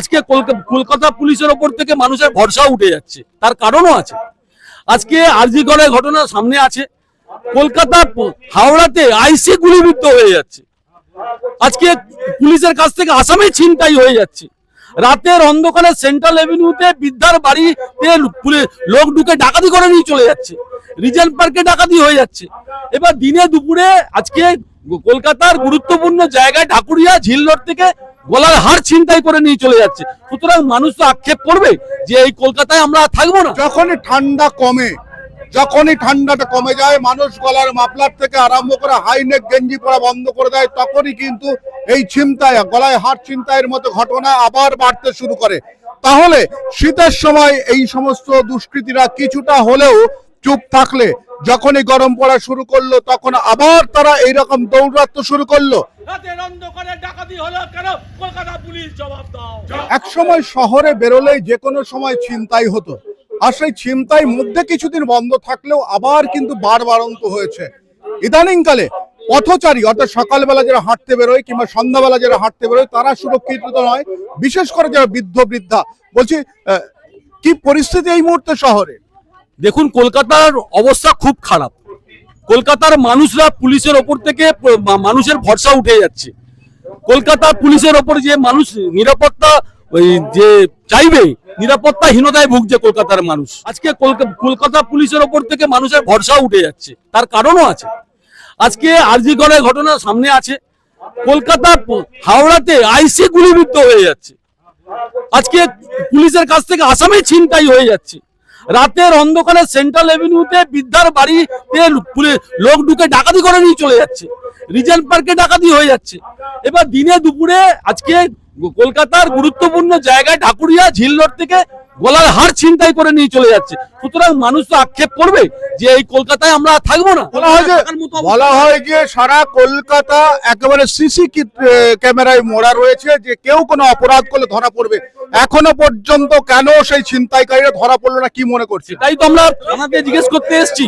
আজকে কলকাতা পুলিশের ওপর থেকে মানুষের ভরসা উঠে যাচ্ছে। তার কারণও আছে। আজকে আরজিগড়ের ঘটনা সামনে আছে। কলকাতা হাওড়াতে আইসি গুলিবিদ্ধ হয়ে যাচ্ছে। আজকে পুলিশের কাছ থেকে আসামে ছিনতাই হয়ে যাচ্ছে। রাতের অন্ধকারে সেন্ট্রাল এভিনিউতে বিদ্যার বাড়িতে লোক ঢুকে ডাকাতি করে নিয়ে চলে যাচ্ছে। রিজেন্ট পার্কে ডাকাতি হয়ে যাচ্ছে। এবার দিনে দুপুরে আজকে কলকাতার গুরুত্বপূর্ণ জায়গায় ঢাকুরিয়া ঝিল রোড থেকে গলার হার ছিনতাই করে নিয়ে চলে যাচ্ছে। সুতরাং মানুষ তো আক্ষেপ করবে যে এই কলকাতায় আমরা থাকব না। যখনই ঠান্ডা কমে, যখনই ঠান্ডাটা কমে যায়, মানুষ গলার মাফলার থেকে আরম্ভ করে হাইনেক গেঞ্জি পরা বন্ধ করে দেয়, তখনই কিন্তু এই ছিনতাই, গলায় হাত ছিনতাইয়ের মতো ঘটনা আবার বাড়তে শুরু করে। তাহলে শীতের সময় এই সমস্ত দুষ্কৃতীরা কিছুটা হলেও চুপ থাকলে যখনই গরম পড়া শুরু করল তখন আবার তারা এইরকম দৌড়াতে শুরু করল। এক সময় শহরে বেরোলেই যে কোনো সময় ছিনতাই হতো। আর সেই ছিনতাই মধ্যে কিছুদিন বন্ধ থাকলেও আবার কিন্তু বারবারন্ত হয়েছে। ইদানিংকালে পথচারী অর্থাৎ সকালবেলা যারা হাঁটতে বেরোয় কিংবা সন্ধ্যাবেলা যারা হাঁটতে বেরোয় তারা সুরক্ষিত নয়। বিশেষ করে যারা বৃদ্ধ বৃদ্ধা। বলছি কি পরিস্থিতি এই মুহূর্তে শহরে? দেখুন, কলকাতার অবস্থা খুব খারাপ। কলকাতার মানুষরা পুলিশের ওপর থেকে মানুষের ভরসা উঠে যাচ্ছে। কলকাতা পুলিশের ওপর যে মানুষ নিরাপত্তা, ওই যে চাইবে, নিরাপত্তাহীনতায় ভুগছে কলকাতার মানুষ। আজকে কলকা- কলকাতা পুলিশের ওপর থেকে মানুষের ভরসা উঠে যাচ্ছে। তার কারণও আছে। আজকে আরজিগড়ের ঘটনা সামনে আছে। কলকাতা হাওড়াতে আইসি গুলিবিদ্ধ হয়ে যাচ্ছে। আজকে পুলিশের কাছ থেকে আসামে ছিনতাই হয়ে যাচ্ছে। রাতের অন্ধকারে সেন্ট্রাল এভিনিউতে বিদ্যার বাড়িতে লোক ঢুকে ডাকাতি করে নিয়ে চলে যাচ্ছে। রিজেন্ট পার্কে ডাকাতি হয়ে যাচ্ছে। এবার দিনে দুপুরে আজকে কলকাতার গুরুত্বপূর্ণ জায়গায় ঢাকুরিয়া ঝিল রোড থেকে গলার হার ছিনতাই করে নিয়ে চলে যাচ্ছে। সুতরাং মানুষ তো আক্ষেপ করবে যে এই কলকাতায় আমরা থাকব না। বলা হয় যে বলা হয় সারা কলকাতা একেবারে সিসি ক্যামেরায় মোড়া রয়েছে যে কেউ কোনো অপরাধ করলে ধরা পড়বে। এখনও পর্যন্ত কেন সেই ছিনতাইকারীরা ধরা পড়ল না কি মনে করছে? তাই তো আমরা থানাতে জিজ্ঞেস করতে এসেছি।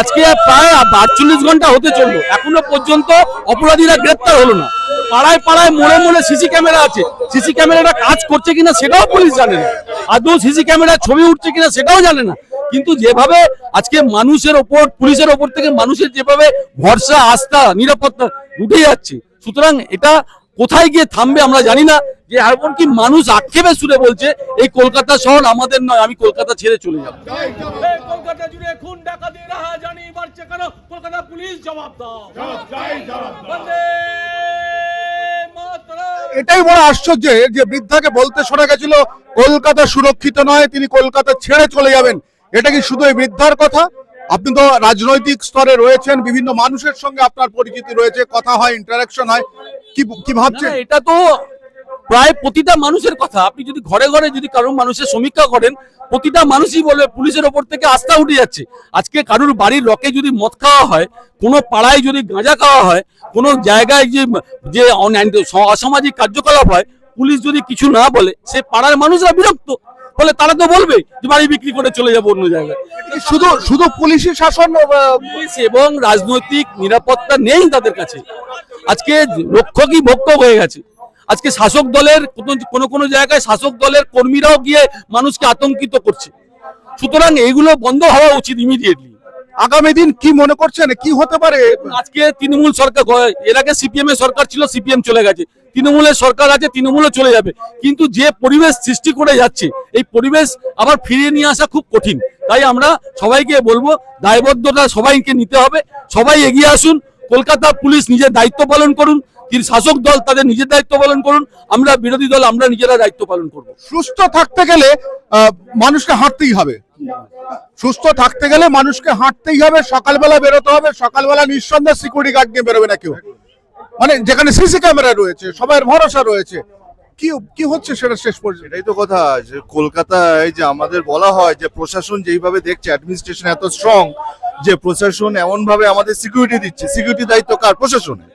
আজকে প্রায় আটচল্লিশ ঘণ্টা হতে চলল। এখনও পর্যন্ত অপরাধীরা গ্রেপ্তার হলো না। পাড়ায় পাড়ায় মোড়ে মোড়ে সিসি ক্যামেরা আছে। সিসি ক্যামেরাটা কাজ করছে কিনা সেটাও পুলিশ জানে না। আদৌ সিসি ক্যামেরার ছবি উঠছে কিনা সেটাও জানে না। কিন্তু যেভাবে আজকে মানুষের ওপর পুলিশের ওপর থেকে মানুষের যেভাবে ভরসা আস্থা নিরাপত্তা উঠে যাচ্ছে সুতরাং এটা কোথায় গিয়ে থামবে আমরা জানি না। যে এমনকি মানুষ আক্ষেপে সুরে বলছে এই কলকাতা শহর আমাদের নয় আমি কলকাতা ছেড়ে চলে যাব। এই কলকাতা জুড়ে খুন ডাকাতি রাহা জানি বাড়ছে কেন? কলকাতা পুলিশ জবাব দাও। এটাই বড় আশ্চর্য যে বৃদ্ধাকে বলতে শোনা গেছিল কলকাতা সুরক্ষিত নয় তিনি কলকাতা ছেড়ে চলে যাবেন। এটা কি শুধু এই বৃদ্ধার কথা? আপনি তো রাজনৈতিক স্তরে রয়েছেন বিভিন্ন মানুষের সঙ্গে আপনার পরিচিতি রয়েছে কথা হয় ইন্টারাকশন হয়। কি কি ভাবছেন? এটা তো প্রায় প্রতিটা মানুষের কথা। আপনি যদি ঘরে ঘরে যদি কারোর মানুষের সমীক্ষা করেন প্রতিটা মানুষই বলবে পুলিশের ওপর থেকে আস্থা উঠে যাচ্ছে। আজকে কারোর বাড়ির লকে যদি মদ খাওয়া হয় কোনো পাড়ায় যদি গাঁজা খাওয়া হয় কোনো জায়গায় যে যে অসামাজিক কার্যকলাপ হয় পুলিশ যদি কিছু না বলে সে পাড়ার মানুষরা বিরক্ত। ফলে তারা তো বলবে যে বাড়ি বিক্রি করে চলে যাব অন্য জায়গায়। শুধু শুধু পুলিশের শাসন পুলিশ এবং রাজনৈতিক নিরাপত্তা নেই তাদের কাছে। আজকে রক্ষকই ভক্ষক হয়ে গেছে। আজকে শাসক দলের কোনো- কোনো জায়গায় শাসক দলের কর্মীরাও গিয়ে মানুষকে আতঙ্কিত করছে। সুতরাং এইগুলো বন্ধ হওয়া উচিত ইমিডিয়েটলি আগামী দিন কি মনে করছেন? কি হতে পারে? আজকে তৃণমূল সরকার এর আগে সিপিএম এর সরকার ছিল সিপিএম চলে গেছে। তৃণমূলের সরকার আছে তৃণমূলে চলে যাবে। কিন্তু যে পরিবেশ সৃষ্টি করে যাচ্ছে এই পরিবেশ আবার ফিরিয়ে নিয়ে আসা খুব কঠিন। তাই আমরা সবাইকে বলব দায়বদ্ধতা সবাইকে নিতে হবে। সবাই এগিয়ে আসুন। কলকাতা পুলিশ নিজের দায়িত্ব পালন করুন। শাসক দল তাদের নিজের দায়িত্ব পালন করুন আমরা বিরোধী দল আমরা নিজেরা দায়িত্ব পালন করব। সুস্থ থাকতে গেলে আহ, মানুষকে হাঁটতেই হবে। সুস্থ থাকতে গেলে মানুষকে হাঁটতেই হবে সকালবেলা বেরোতে হবে সকালবেলা নিঃসন্দেহে সিকিউরিটি গার্ড নিয়ে বেরোবে না কেউ। মানে যেখানে সিসি ক্যামেরা রয়েছে সবার ভরসা রয়েছে। কি কি হচ্ছে সেটা শেষ পর্যন্ত? এটাই তো কথা যে কলকাতায় যে আমাদের বলা হয় যে প্রশাসন যেইভাবে দেখছে অ্যাডমিনিস্ট্রেশন এত স্ট্রং যে প্রশাসন এমন ভাবে আমাদের সিকিউরিটি দিচ্ছে। সিকিউরিটি দায়িত্ব কার? প্রশাসনের।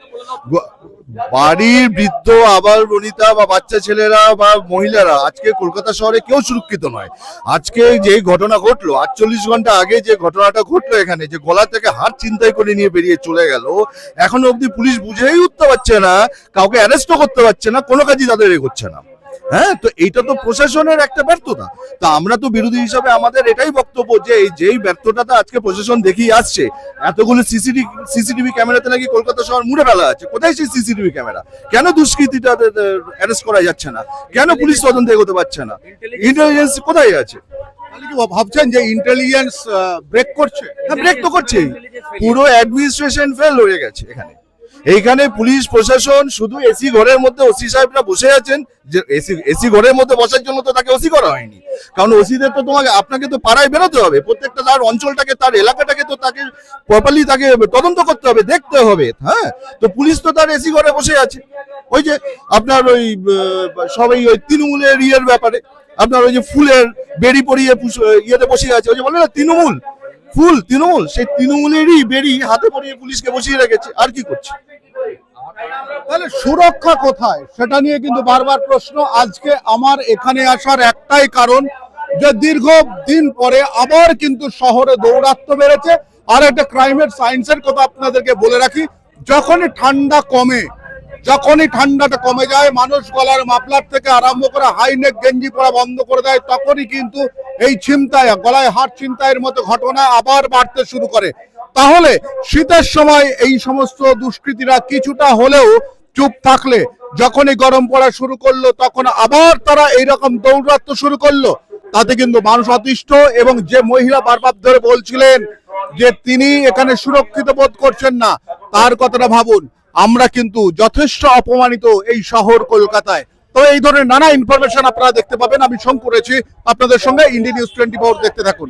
বাড়ির বৃদ্ধ, আবার বনিতা, বা বাচ্চা ছেলেরা, বা মহিলারা, আজকে কলকাতা শহরে কেউ সুরক্ষিত নয়। আজকে যে ঘটনা ঘটলো, আটচল্লিশ ঘণ্টা আগে যে ঘটনাটা ঘটলো এখানে, যে গলা থেকে হাত চিন্তাই করে নিয়ে বেরিয়ে চলে গেল, এখনও অবধি পুলিশ বুঝেই উঠতে পারছে না, কাউকে অ্যারেস্টও করতে পারছে না, কোনো কাজই তাদের এগোচ্ছে না। হ্যাঁ তো এইটা তো প্রশাসনের একটা ব্যর্থতা। তা আমরা তো বিরোধী হিসাবে আমাদের এটাই বক্তব্য যে যেই ব্যর্থতাটা আজকে প্রশাসন দেখিয়ে আসছে, এতগুলো সিসিটিভি সিসিটিভি ক্যামেরাতে নাকি কলকাতা শহর মুড়ে ফেলা আছে। কোথায় সেই সিসিটিভি ক্যামেরা? কেন দুষ্কৃতিটা অ্যারেস্ট করা যাচ্ছে না? কেন পুলিশ তদন্ত এগোতে পারছে না? ইন্টেলিজেন্স কোথায় আছে? ভাবছেন যে ইন্টেলিজেন্স ব্রেক করছে? ব্রেক তো করছেই। পুরো অ্যাডমিনিস্ট্রেশন ফেল হয়ে গেছে এখানে। এইখানে পুলিশ, প্রশাসন, শুধু এসি ঘরের মধ্যে ওসি সাহেবরা বসে আছেন, যে এসি এসি ঘরের মধ্যে বসার জন্য তো তাকে ওসি করা হয়নি। কারণ ওসিদের তো তোমাকে, আপনাকে তো পাড়ায় বেরোতে হবে, প্রত্যেকটা তার অঞ্চলটাকে, তার এলাকাটাকে তো তাকে প্রপারলি তাকে তদন্ত করতে হবে, দেখতে হবে হ্যাঁ? তো পুলিশ তো তার এসি ঘরে বসে আছে। ওই যে আপনার ওই সবাই ওই তৃণমূলের ইয়ের ব্যাপারে, আপনার ওই যে ফুলের বেরি পরিয়ে ইয়েতে বসে আছে, ওই যে বলে না, তৃণমূল? ফুল, তৃণমূল, সেই তৃণমূলেরই বেরি হাতে পরিয়ে পুলিশকে বসিয়ে রেখেছে, আর কি করছে? তাহলে সুরক্ষা কোথায়? সেটা নিয়ে কিন্তু বারবার প্রশ্ন। আজকে আমার এখানে আসার একটাই কারণ যে দীর্ঘ দিন পরে আবার কিন্তু শহরে দৌরাত্ম বেড়েছে। আর একটা ক্রাইমের সায়েন্সের কথা আপনাদেরকে বলে রাখি, যখনই ঠান্ডা কমে, যখনই ঠান্ডাটা কমে যায়, মানুষ গলার মাফলার থেকে আরম্ভ করে হাইনেক গেঞ্জি পরা বন্ধ করে দেয়, তখনই কিন্তু এই ছিনতাই, গলায় হাট ছিনতাইয়ের মতো ঘটনা আবার বাড়তে শুরু করে। তাহলে শীতের সময় এই সমস্ত দুষ্কৃতীরা কিছুটা হলেও চুপ থাকলে, যখনই গরম পড়া শুরু করল, তখন আবার তারা এইরকম দৌড়াত্ম শুরু করল। তাতে কিন্তু মানুষ অতিষ্ঠ এবং যে মহিলা বারবার ধরে বলছিলেন যে তিনি এখানে সুরক্ষিত বোধ করছেন না, তার কথাটা ভাবুন। আমরা কিন্তু যথেষ্ট অপমানিত এই শহর কলকাতায়। তো এই ধরনের নানা ইনফরমেশন আপনারা দেখতে পাবেন। আমি শঙ্কু রয়েছি আপনাদের সঙ্গে ইন্ডিয়া নিউজ টোয়েন্টি ফোর দেখতে থাকুন।